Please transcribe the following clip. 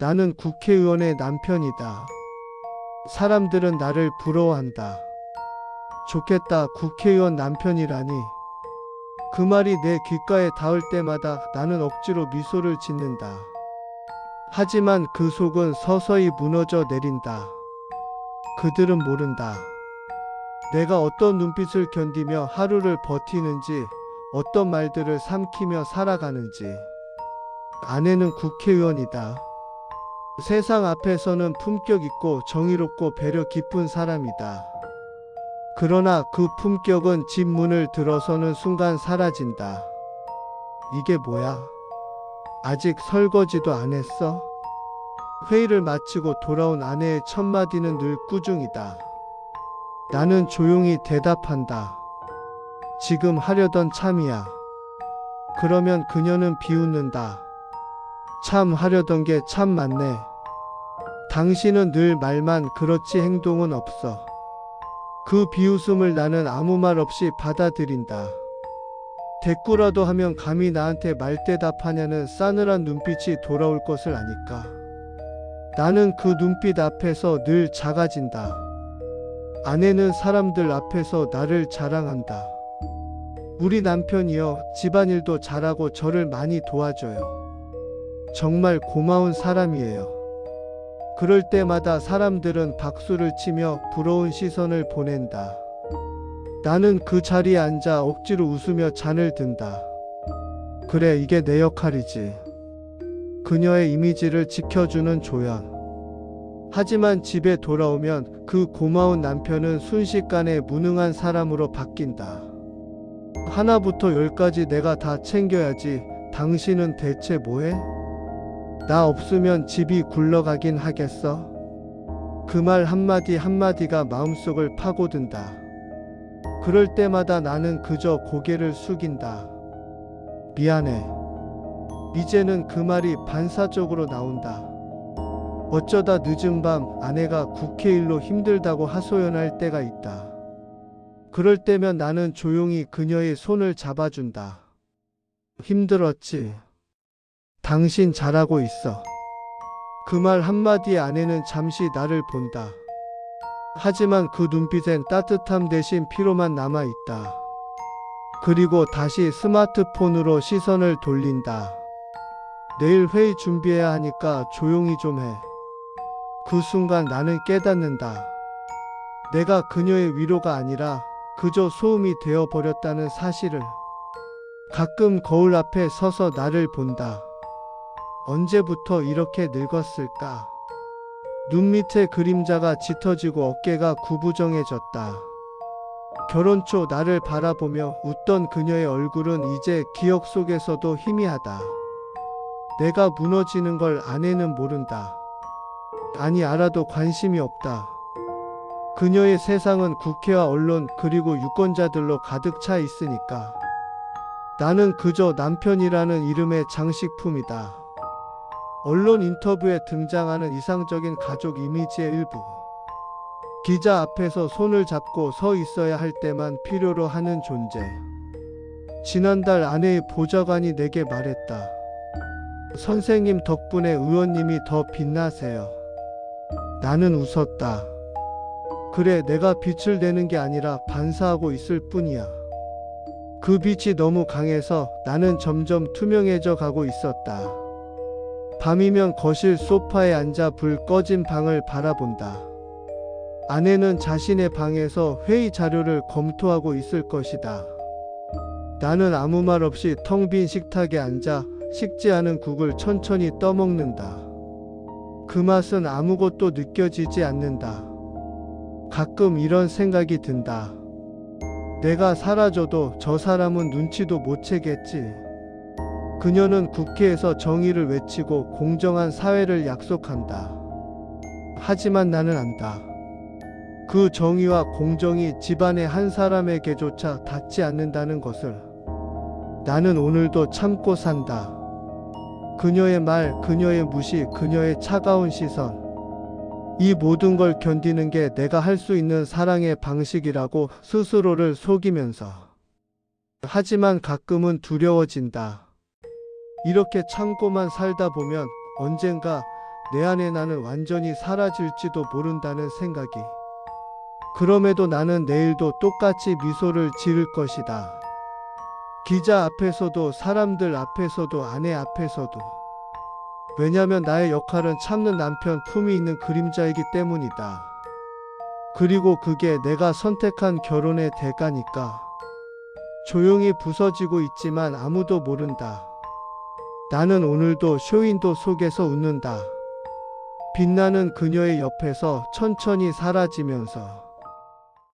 나는 국회의원의 남편이다. 사람들은 나를 부러워한다. 좋겠다, 국회의원 남편이라니. 그 말이 내 귓가에 닿을 때마다 나는 억지로 미소를 짓는다. 하지만 그 속은 서서히 무너져 내린다. 그들은 모른다. 내가 어떤 눈빛을 견디며 하루를 버티는지, 어떤 말들을 삼키며 살아가는지. 아내는 국회의원이다. 세상 앞에서는 품격 있고 정의롭고 배려 깊은 사람이다. 그러나 그 품격은 집 문을 들어서는 순간 사라진다. 이게 뭐야? 아직 설거지도 안 했어? 회의를 마치고 돌아온 아내의 첫마디는 늘 꾸중이다. 나는 조용히 대답한다. 지금 하려던 참이야. 그러면 그녀는 비웃는다. 참 하려던 게 참 많네. 당신은 늘 말만 그렇지 행동은 없어. 그 비웃음을 나는 아무 말 없이 받아들인다. 대꾸라도 하면 감히 나한테 말대답하냐는 싸늘한 눈빛이 돌아올 것을 아니까. 나는 그 눈빛 앞에서 늘 작아진다. 아내는 사람들 앞에서 나를 자랑한다. 우리 남편이요, 집안일도 잘하고 저를 많이 도와줘요. 정말 고마운 사람이에요. 그럴 때마다 사람들은 박수를 치며 부러운 시선을 보낸다. 나는 그 자리에 앉아 억지로 웃으며 잔을 든다. 그래, 이게 내 역할이지. 그녀의 이미지를 지켜주는 조연. 하지만 집에 돌아오면 그 고마운 남편은 순식간에 무능한 사람으로 바뀐다. 하나부터 열까지 내가 다 챙겨야지. 당신은 대체 뭐해? 나 없으면 집이 굴러가긴 하겠어? 그 말 한마디 한마디가 마음속을 파고든다. 그럴 때마다 나는 그저 고개를 숙인다. 미안해. 이제는 그 말이 반사적으로 나온다. 어쩌다 늦은 밤 아내가 국회일로 힘들다고 하소연할 때가 있다. 그럴 때면 나는 조용히 그녀의 손을 잡아준다. 힘들었지. 당신 잘하고 있어. 그 말 한마디에 아내는 잠시 나를 본다. 하지만 그 눈빛엔 따뜻함 대신 피로만 남아 있다. 그리고 다시 스마트폰으로 시선을 돌린다. 내일 회의 준비해야 하니까 조용히 좀 해. 그 순간 나는 깨닫는다. 내가 그녀의 위로가 아니라 그저 소음이 되어 버렸다는 사실을. 가끔 거울 앞에 서서 나를 본다. 언제부터 이렇게 늙었을까? 눈 밑에 그림자가 짙어지고 어깨가 구부정해졌다. 결혼 초 나를 바라보며 웃던 그녀의 얼굴은 이제 기억 속에서도 희미하다. 내가 무너지는 걸 아내는 모른다. 아니, 알아도 관심이 없다. 그녀의 세상은 국회와 언론 그리고 유권자들로 가득 차 있으니까. 나는 그저 남편이라는 이름의 장식품이다. 언론 인터뷰에 등장하는 이상적인 가족 이미지의 일부. 기자 앞에서 손을 잡고 서 있어야 할 때만 필요로 하는 존재. 지난달 아내의 보좌관이 내게 말했다. 선생님 덕분에 의원님이 더 빛나세요. 나는 웃었다. 그래, 내가 빛을 내는 게 아니라 반사하고 있을 뿐이야. 그 빛이 너무 강해서 나는 점점 투명해져 가고 있었다. 밤이면 거실 소파에 앉아 불 꺼진 방을 바라본다. 아내는 자신의 방에서 회의 자료를 검토하고 있을 것이다. 나는 아무 말 없이 텅 빈 식탁에 앉아 식지 않은 국을 천천히 떠먹는다. 그 맛은 아무것도 느껴지지 않는다. 가끔 이런 생각이 든다. 내가 사라져도 저 사람은 눈치도 못 채겠지. 그녀는 국회에서 정의를 외치고 공정한 사회를 약속한다. 하지만 나는 안다. 그 정의와 공정이 집안의 한 사람에게조차 닿지 않는다는 것을. 나는 오늘도 참고 산다. 그녀의 말, 그녀의 무시, 그녀의 차가운 시선. 이 모든 걸 견디는 게 내가 할 수 있는 사랑의 방식이라고 스스로를 속이면서. 하지만 가끔은 두려워진다. 이렇게 참고만 살다 보면 언젠가 내 안에 나는 완전히 사라질지도 모른다는 생각이. 그럼에도 나는 내일도 똑같이 미소를 지을 것이다. 기자 앞에서도 사람들 앞에서도 아내 앞에서도. 왜냐면 나의 역할은 참는 남편 품이 있는 그림자이기 때문이다. 그리고 그게 내가 선택한 결혼의 대가니까. 조용히 부서지고 있지만 아무도 모른다. 나는 오늘도 쇼윈도 속에서 웃는다. 빛나는 그녀의 옆에서 천천히 사라지면서.